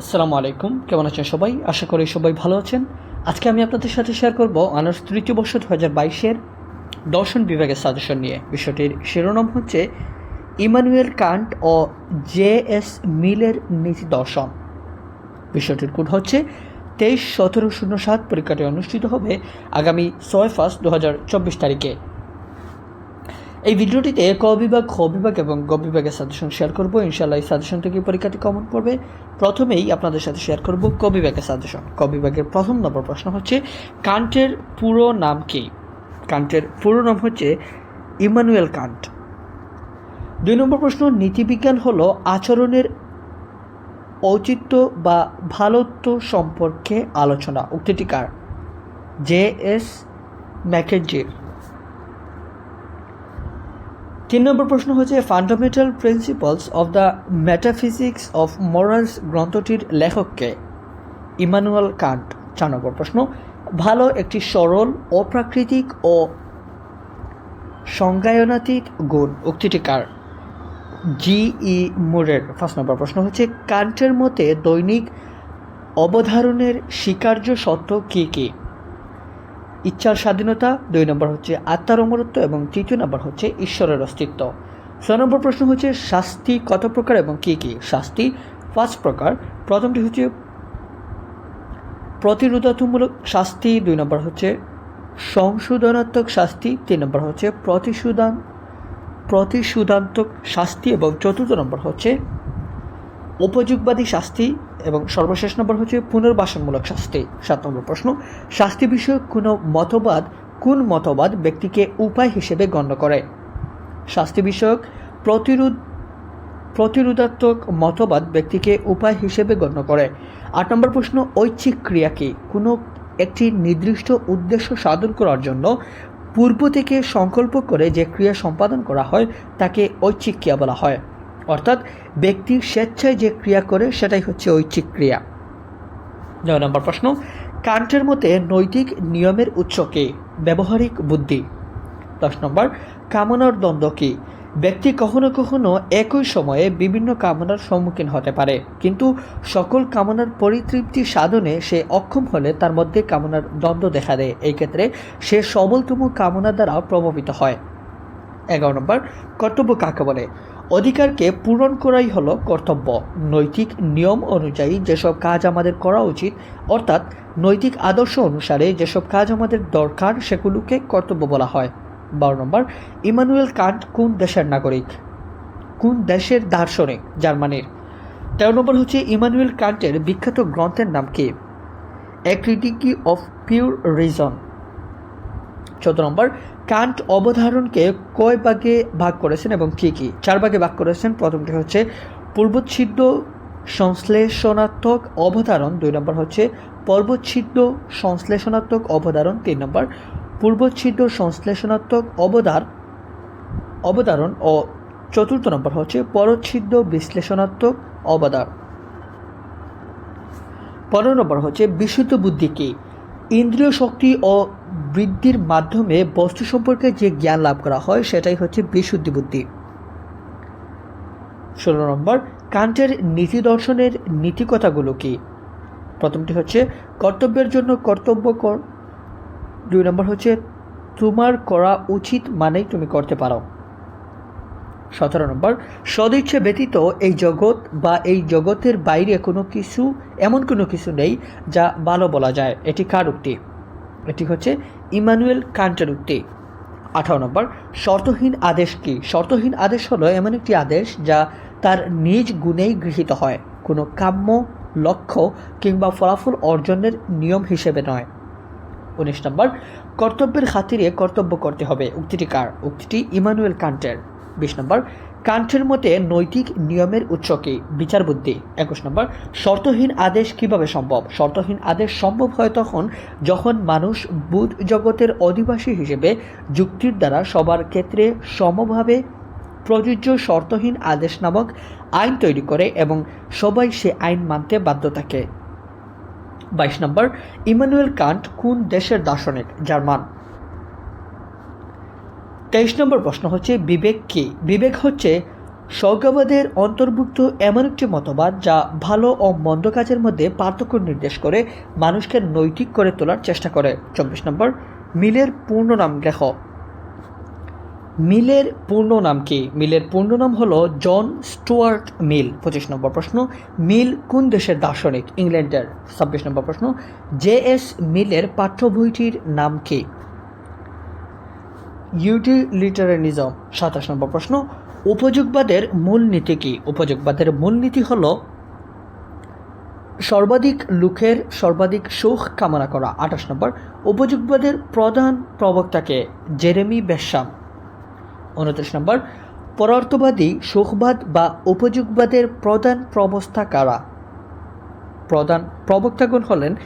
আসসালামু আলাইকুম। কেমন আছেন সবাই? আশা করি সবাই ভালো আছেন। আজকে আমি আপনাদের সাথে শেয়ার করব অনার্স তৃতীয় বর্ষ দু হাজার বাইশের দর্শন বিভাগের সাজেশন নিয়ে। বিষয়টির শিরোনাম হচ্ছে ইমানুয়েল কান্ট ও জে এস মিলের নীতি দর্শন। বিষয়টির কোড হচ্ছে তেইশ সতেরো শূন্য সাত। পরীক্ষাটি অনুষ্ঠিত হবে আগামী ছয় ফার্স্ট দু হাজার চব্বিশ তারিখে। এই ভিডিওটিতে ক বিভাগ, খ বিভাগ এবং গ বিভাগের সাজেশন শেয়ার করব। ইনশাল্লাহ এই সাজেশন থেকে পরীক্ষাটি কমন পড়বে। প্রথমেই আপনাদের সাথে শেয়ার করব ক বিভাগের সাজেশন ক বিভাগের প্রথম নম্বর প্রশ্ন হচ্ছে, কান্টের পুরো নাম কি? কান্টের পুরো নাম হচ্ছে ইমানুয়েল কান্ট। দুই নম্বর প্রশ্ন, নীতিবিজ্ঞান হলো আচরণের ঔচিত্য বা ভালোত্ব সম্পর্কে আলোচনা। উক্তিটি কার? জে এস ম্যাকেজির তিন নম্বর প্রশ্ন হচ্ছে fundamental principles of the metaphysics of morals গ্রন্থটির লেখককে ইমানুয়াল কান্ট। চার নম্বর প্রশ্ন, ভালো একটি সরল, অপ্রাকৃতিক ও সংজ্ঞায়নাতীত গুণ উক্তিটি কার? জি ই মুরের। ফার্স্ট নম্বর প্রশ্ন হচ্ছে, কান্টের মতে দৈনিক অবধারণের স্বীকার্য সত্য কী কী? ইচ্ছার স্বাধীনতা, দুই নম্বর হচ্ছে আত্মার অমরত্ব এবং তৃতীয় নম্বর হচ্ছে ঈশ্বরের অস্তিত্ব। ছয় নম্বর প্রশ্ন হচ্ছে, শাস্তি কত প্রকার এবং কী কী? শাস্তি পাঁচ প্রকার। প্রথমটি হচ্ছে প্রতিরোধাত্মূলক শাস্তি, দুই নম্বর হচ্ছে সংশোধনাত্মক শাস্তি, তিন নম্বর হচ্ছে প্রতিশোধান, প্রতিশোধাত্মক শাস্তি এবং চতুর্থ নম্বর হচ্ছে উপযোগবাদী শাস্তি এবং সর্বশেষ নম্বর হচ্ছে পুনর্বাসনমূলক শাস্তি। সাত নম্বর প্রশ্ন, শাস্তি বিষয়ক কোনো মতবাদ কোন মতবাদ ব্যক্তিকে উপায় হিসেবে গণ্য করে? শাস্তি বিষয়ক প্রতিরোধ, প্রতিরোধাত্মক মতবাদ ব্যক্তিকে উপায় হিসেবে গণ্য করে। আট নম্বর প্রশ্ন, ঐচ্ছিক ক্রিয়া কি? কোনো একটি নির্দিষ্ট উদ্দেশ্য সাধন করার জন্য পূর্ব থেকে সংকল্প করে যে ক্রিয়া সম্পাদন করা হয়, তাকে ঐচ্ছিক ক্রিয়া বলা হয়। ব্যক্তি স্বেচ্ছায় যে ক্রিয়া করে, সেটাই হচ্ছে ঐচ্ছিক ক্রিয়া। নয় নম্বর প্রশ্ন। কান্টের মতে নৈতিক নিয়মের উৎস কে? ব্যবহারিক বুদ্ধি। দশ নম্বর, কামনার দ্বন্দ্ব কী? ব্যক্তি কখনো কখনো একই সময়ে বিভিন্ন কামনার সম্মুখীন হতে পারে, কিন্তু সকল কামনার পরিতৃপ্তি সাধনে সে অক্ষম হলে তার মধ্যে কামনার দ্বন্দ্ব দেখা দেয়। এই ক্ষেত্রে সে সবলতম কামনা দ্বারা প্রভাবিত হয়। এগারো নম্বর, কর্তব্য কাকে বলে? অধিকারকে পূরণ করাই হলো কর্তব্য। নৈতিক নিয়ম অনুযায়ী যেসব কাজ আমাদের করা উচিত, অর্থাৎ নৈতিক আদর্শ অনুসারে যেসব কাজ আমাদের দরকার সেগুলোকে কর্তব্য বলা হয়। বারো নম্বর, ইমানুয়েল কান্ট কোন দেশের নাগরিক? কোন দেশের দার্শনিক? জার্মানির। তেরো নম্বর হচ্ছে ইমানুয়েল কান্টের বিখ্যাত গ্রন্থের নাম কি? A critique of pure reason চোদ্দ নম্বর, কান্ট অবধারণকে কয় ভাগে ভাগ করেছেন এবং কী কী? চার ভাগে ভাগ করেছেন। প্রথমটি হচ্ছে পূর্বচ্ছিদ্র সংশ্লেষণাত্মক অবধারণ, দুই নম্বর হচ্ছে পর্বচ্ছিদ্র সংশ্লেষণাত্মক অবধারণ, তিন নম্বর পূর্বচ্ছিদ্র সংশ্লেষণাত্মক অবদার অবধারণ ও চতুর্থ নম্বর হচ্ছে পরচ্ছিদ্র বিশ্লেষণাত্মক অবদার পনেরো নম্বর হচ্ছে বিশুদ্ধ বুদ্ধি কী? ইন্দ্রিয় শক্তি ও বৃদ্ধির মাধ্যমে বস্তু সম্পর্কে যে জ্ঞান লাভ করা হয়, সেটাই হচ্ছে বিশুদ্ধি বুদ্ধি। ষোলো নম্বর কান্টের নীতি দর্শনের নীতিকথাগুলো কি? প্রথমটি হচ্ছে, কর্তব্যের জন্য কর্তব্য কর। দুই নম্বর হচ্ছে, তোমার করা উচিত মানেই তুমি করতে পারো। সতেরো নম্বর, সদিচ্ছা ব্যতীত এই জগৎ বা এই জগতের বাইরে কোনো কিছু, এমন কোনো কিছু নেই যা ভালো বলা যায়। এটি কার উক্তি? এটি হচ্ছে ইমানুয়েল কান্টের উক্তি। আঠারো নম্বর, শর্তহীন আদেশ কি? শর্তহীন আদেশ হলো এমন একটি আদেশ যা তার নিজ গুণেই গৃহীত হয়। কোনো কাম্য লক্ষ্য কিংবা ফলাফল অর্জনের নিয়ম হিসেবে নয়। উনিশ নম্বর, কর্তব্যের খাতিরে কর্তব্য করতে হবে। উক্তিটি কার? উক্তিটি ইমানুয়েল কান্টের। বিশ নম্বর কান্টের মতে নৈতিক নিয়মের উৎস কি বিচার বুদ্ধি একুশ নম্বর, শর্তহীন আদেশ কীভাবে সম্ভব? শর্তহীন আদেশ সম্ভব হয় তখন যখন মানুষ বুধ জগতের অধিবাসী হিসেবে যুক্তির দ্বারা সবার ক্ষেত্রে সমভাবে প্রযোজ্য শর্তহীন আদেশ নামক আইন তৈরি করে এবং সবাই সে আইন মানতে বাধ্য থাকে। বাইশ নম্বর, ইমানুয়েল কান্ট কোন দেশের দার্শনিক? জার্মান। তেইশ নম্বর প্রশ্ন হচ্ছে, বিবেক কি? বিবেক হচ্ছে স্বর্গবাদের অন্তর্ভুক্ত এমন একটি মতবাদ যা ভালো ও মন্দ কাজের মধ্যে পার্থক্য নির্দেশ করে, মানুষকে নৈতিক করে তোলার চেষ্টা করে। চব্বিশ নম্বর, মিলের পূর্ণ নাম লেখ। মিলের পূর্ণ নাম কি? মিলের পূর্ণ নাম হলো জন স্টুয়ার্ট মিল। পঁচিশ নম্বর প্রশ্ন, মিল কোন দেশের দার্শনিক? ইংল্যান্ডের। ছাব্বিশ নম্বর প্রশ্ন, জে এস মিলের পাঠ্য বইটির নাম কি? ইউটিলিটারিয়ানিজম সাতাশ নম্বর প্রশ্ন, উপযোগবাদের মূলনীতি কি? উপযোগবাদের মূলনীতি হল সর্বাধিক লোকের, সর্বাধিক সুখ কামনা করা। আঠাশ নম্বর, উপযোগবাদের প্রধান প্রবক্তাকে জেরেমি বেশ্যাম উনত্রিশ নম্বর, পরার্থবাদী, সুখবাদ বা উপযোগবাদের প্রধান প্রবস্থা কারা? প্রধান প্রবক্তাগণ হলেন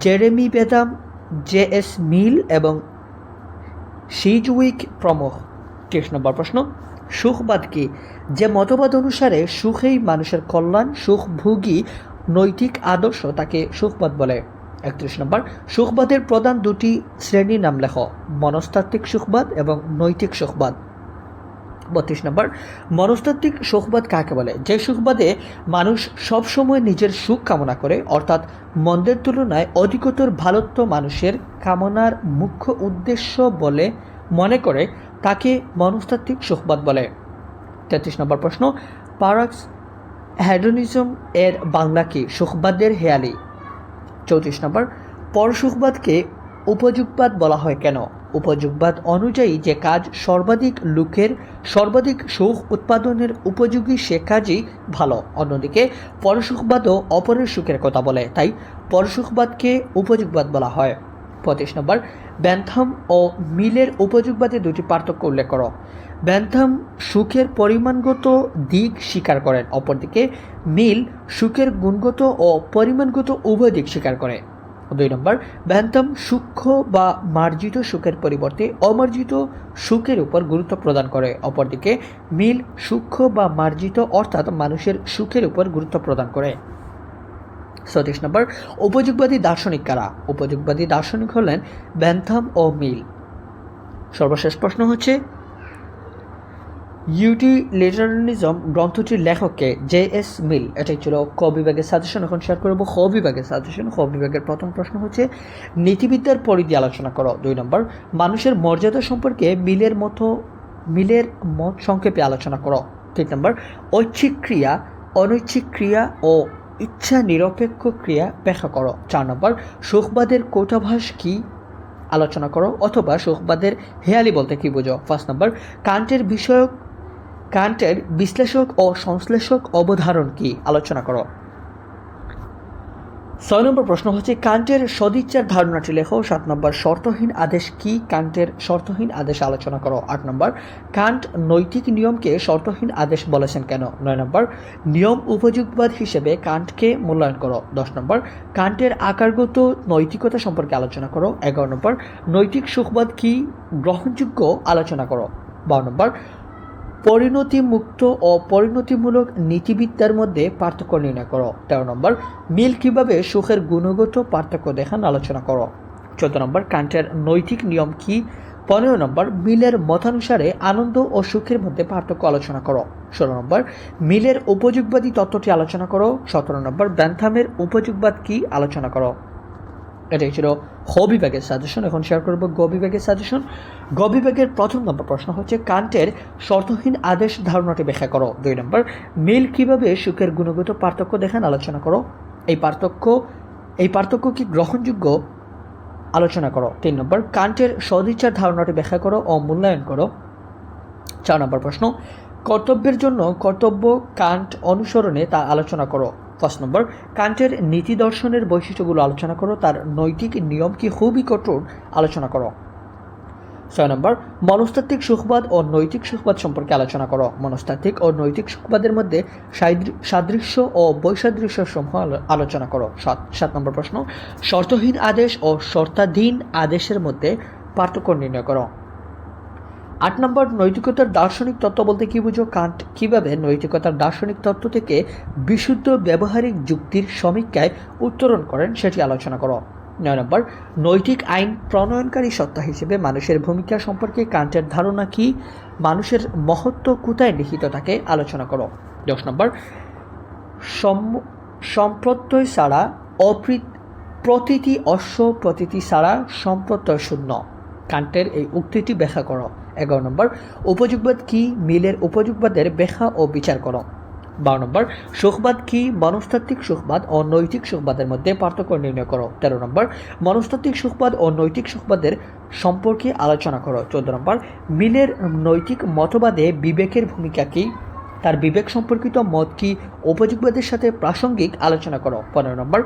Jeremy Bentham, J S Mill এবং সিজউইক প্রমুখ তেইশ নম্বর প্রশ্ন সুখবাদ কি? যে মতবাদ অনুসারে সুখেই মানুষের কল্যাণ সুখভোগী নৈতিক আদর্শ, তাকে সুখবাদ বলে। একত্রিশ নম্বর সুখবাদের প্রধান দুটি শ্রেণির নাম লেখ। মনস্তাত্ত্বিক সুখবাদ এবং নৈতিক সুখবাদ বত্রিশ নম্বর। মনস্তাত্ত্বিক সুখবাদ কাকে বলে? যে সুখবাদে মানুষ সবসময় নিজের সুখ কামনা করে, অর্থাৎ মন্দের তুলনায় অধিকতর ভালোত্ব মানুষের কামনার মুখ্য উদ্দেশ্য বলে মনে করে, তাকে মনস্তাত্ত্বিক সুখবাদ বলে। তেত্রিশ নম্বর প্রশ্ন, পারাক্স হ্যাডোনিজম এর বাংলা কি? সুখবাদের হেয়ালি। চৌত্রিশ নম্বর, পরসুখবাদকে উপযোগবাদ বলা হয় কেন? উপযোগবাদ অনুযায়ী যে কাজ সর্বাধিক লোকের, সর্বাধিক সুখ উৎপাদনের উপযোগী সে কাজই ভালো। অন্যদিকে পরসুখবাদও অপরের সুখের কথা বলে, তাই পরসুখবাদকে উপযোগবাদ বলা হয়। পঁচিশ নম্বর, ব্যান্থাম ও মিলের উপযোগবাদে দুটি পার্থক্য উল্লেখ করো। ব্যান্থাম সুখের পরিমাণগত দিক স্বীকার করেন, অপরদিকে মিল সুখের গুণগত ও পরিমাণগত উভয় দিক স্বীকার করে। দুই নম্বর ব্যান্থাম সূক্ষ্ম বা মার্জিত সুখের পরিবর্তে অমার্জিত সুখের উপর গুরুত্ব প্রদান করে। অপরদিকে, মিল সূক্ষ্ম বা মার্জিত অর্থাৎ মানুষের সুখের উপর গুরুত্ব প্রদান করে। সতীশ নম্বর, উপযোগবাদী দার্শনিক কারা? উপযোগবাদী দার্শনিক হলেন ব্যান্থাম ও মিল। সর্বশেষ প্রশ্ন হচ্ছে ইউটিলিটারিয়ানিজম গ্রন্থটির লেখককে জে এস মিল এটাই ছিল ক বিভাগের সাজেশন এখন শেয়ার করব খ বিভাগের সাজেশন খ বিভাগের প্রথম প্রশ্ন হচ্ছে, নীতিবিদ্যার পরিধি আলোচনা করো। দুই নম্বর, মানুষের মর্যাদা সম্পর্কে মিলের মতো, মিলের মত সংক্ষেপে আলোচনা করো। তিন নম্বর, ঐচ্ছিক ক্রিয়া, অনৈচ্ছিক ক্রিয়া ও ইচ্ছা নিরপেক্ষ ক্রিয়া ব্যাখ্যা করো। চার নম্বর, সুখবাদের কোটাভাস কি আলোচনা করো অথবা সুখবাদের হেয়ালি বলতে কি বোঝো? ফার্স্ট নম্বর, কান্টের বিষয়ক কান্টের বিশ্লেষক ও সংশ্লেষক অবধারণ কি? আলোচনা করো। ছয় নম্বর প্রশ্ন হচ্ছে, কান্টের সদিচ্ছার ধারণাটি লেখো। সাত নম্বর, শর্তহীন আদেশ কি? কান্টের শর্তহীন আদেশ আলোচনা করো। আট নম্বর, কান্ট নৈতিক নিয়মকে শর্তহীন আদেশ বলেছেন কেন? নয় নম্বর, নিয়ম উপযোগবাদ হিসেবে কান্টকে মূল্যায়ন করো। দশ নম্বর, কান্টের আকারগত নৈতিকতা সম্পর্কে আলোচনা করো। এগারো নম্বর, নৈতিক সুখবাদ কি? গ্রহণযোগ্য আলোচনা করো। বারো নম্বর পরিণতিমুক্ত ও পরিণতিমূলক নীতিবিদ্যার মধ্যে পার্থক্য নির্ণয় করো। তেরো নম্বর, মিল কীভাবে সুখের গুণগত পার্থক্য দেখান আলোচনা করো। চোদ্দ নম্বর, কান্টের নৈতিক নিয়ম কি? পনেরো নম্বর, মিলের মতানুসারে আনন্দ ও সুখের মধ্যে পার্থক্য আলোচনা করো। ষোলো নম্বর, মিলের উপযোগবাদী তত্ত্বটি আলোচনা করো। সতেরো নম্বর, ব্যান্থামের উপযোগবাদ কি? আলোচনা করো। এটাই ছিল হ বিভাগের সাজেশন এখন শেয়ার করব গ বিভাগের সাজেশন গ বিভাগের প্রথম নম্বর প্রশ্ন হচ্ছে, কান্টের শর্তহীন আদেশ ধারণাটি ব্যাখ্যা করো। দুই নম্বর মিল কীভাবে সুখের গুণগত পার্থক্য দেখান? আলোচনা করো। এই পার্থক্য এই পার্থক্য কি গ্রহণযোগ্য? আলোচনা করো। তিন নম্বর কান্টের সদিচ্ছার ধারণাটি ব্যাখ্যা করো ও মূল্যায়ন করো। চার নম্বর প্রশ্ন, কর্তব্যের জন্য কর্তব্য কান্ট অনুসরণে তা আলোচনা করো। ফার্স্ট নম্বর, কান্টের নীতি দর্শনের বৈশিষ্ট্যগুলো আলোচনা করো, তার নৈতিক নিয়ম কি খুবই কঠোর আলোচনা করো। ছয় নম্বর, মনস্তাত্ত্বিক সুখবাদ ও নৈতিক সুখবাদ সম্পর্কে আলোচনা করো। মনস্তাত্ত্বিক ও নৈতিক সুখবাদের মধ্যে সাদৃশ্য ও বৈসাদৃশ্য সমূহ আলোচনা করো। সাত সাত নম্বর প্রশ্ন, শর্তহীন আদেশ ও শর্তাধীন আদেশের মধ্যে পার্থক্য নির্ণয় করো। আট নম্বর নৈতিকতার দার্শনিক তত্ত্ব বলতে কি বুঝো? কান্ট কীভাবে নৈতিকতার দার্শনিক তত্ত্ব থেকে বিশুদ্ধ ব্যবহারিক যুক্তির সমীক্ষায় উত্তরণ করেন সেটি আলোচনা করো। নয় নম্বর, নৈতিক আইন প্রণয়নকারী সত্তা হিসেবে মানুষের ভূমিকা সম্পর্কে কান্টের ধারণা কি? মানুষের মহত্ব কোথায় লিখিত থাকে আলোচনা করো। দশ নম্বর, সম- সম্প্রত্যয় ছাড়া অপ্রীত, প্রতিটি অশ্ব প্রতিটি ছাড়া সম্প্রত্যয় শূন্য। কান্টের এই উক্তিটি ব্যাখ্যা করো। এগারো নম্বর, উপযোগবাদ কি? মিলের উপযোগবাদের ব্যাখ্যা ও বিচার করো। বারো নম্বর, সুখবাদ কি? মনস্তাত্ত্বিক সুখবাদ ও নৈতিক সুখবাদের মধ্যে পার্থক্য নির্ণয় করো। তেরো নম্বর, মনস্তাত্ত্বিক সুখবাদ ও নৈতিক সুখবাদের সম্পর্কে আলোচনা করো। চোদ্দ নম্বর, মিলের নৈতিক মতবাদে বিবেকের ভূমিকা কী? তার বিবেক সম্পর্কিত মত কি? উপযোগবাদের সাথে প্রাসঙ্গিক আলোচনা করো। পনেরো নম্বর,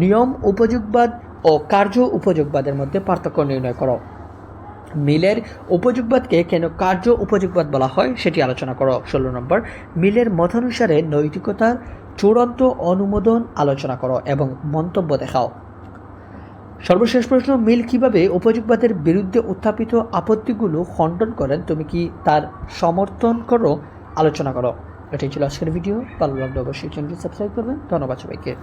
নিয়ম উপযোগবাদ ও কার্য উপযোগবাদের মধ্যে পার্থক্য নির্ণয় করো। মিলের উপযোগবাদকে কেন কার্য উপযোগবাদ বলা হয় সেটি আলোচনা করো। ষোলো নম্বর, মিলের মতানুসারে নৈতিকতার চূড়ান্ত অনুমোদন আলোচনা করো এবং মন্তব্য দেখাও। সর্বশেষ প্রশ্ন, মিল কীভাবে উপযোগবাদের বিরুদ্ধে উত্থাপিত আপত্তিগুলো খণ্ডন করেন? তুমি কি তার সমর্থন করো? আলোচনা করো। এটাই ছিল আজকের ভিডিও। ভালো লাগলে অবশ্যই চ্যানেলটি সাবস্ক্রাইব করবেন। ধন্যবাদ সবাইকে।